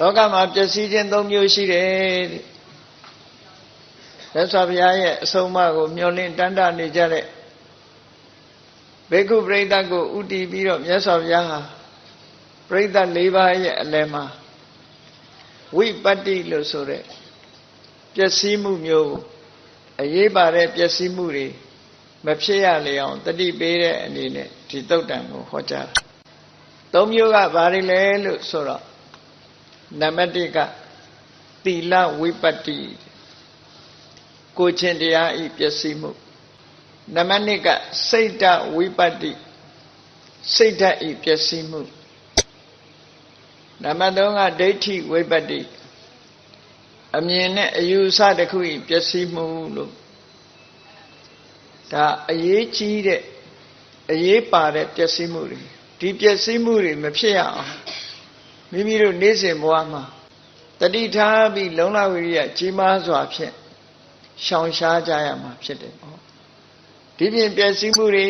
လောကမှာပျက်စီးခြင်း၃မျိုးရှိတယ်တဲ့မြတ်စွာဘုရားရဲ့အဆုံးအမကိုမျှော်လင့်တမ်းတနေကြတဲ့ဘေကုပရိသတ်ကိုဥတည်ပြီးတော့မြတ်စွာဘုရားဟာပရိသတ်၄ပါးရဲ့အလယ်မှာဝိပတ္တိလို့ဆိုတဲ့ပျက်စီးမှုမျိုးအရေးပါတဲ့ပျက်စီးမှုတွေမဖြစ်ရလေအောင်တတိပေးတဲ့အနေနဲ့ဒီတုတ်တန်ကိုဟောကြားသုံးမျိုးကဘာတွေလဲလို့ဆိုတော့ နံပါတ်1ကသီလဝိပတ္တိကိုချင်းတရားဤပျက်စီးမှုနံပါတ်2ကစိတ်တဝိပတ္တိစိတ်ဓာတ်ဤပျက်စီးမှုနံပါတ်3ကဒိဋ္ဌိဝိပတ္တိအမြင်နဲ့အယူအဆတစ်ခုဤပျက်စီးမှုလို့ဒါအရေးကြီးတဲ့အရေးပါတဲ့ပျက်စီးမှုတွေဒီပျက်စီးမှုတွေမဖြစ်ရအောင် မိမိတို့နေ့စဉ်ဘဝမှာတတိထားပြီးလုံလဝိရိယကြီးမားစွာဖြင့်ရှောင်ရှားကြရမှာဖြစ်တယ်ပေါ့ဒီပြင်ပျက်စီးမှုတွေ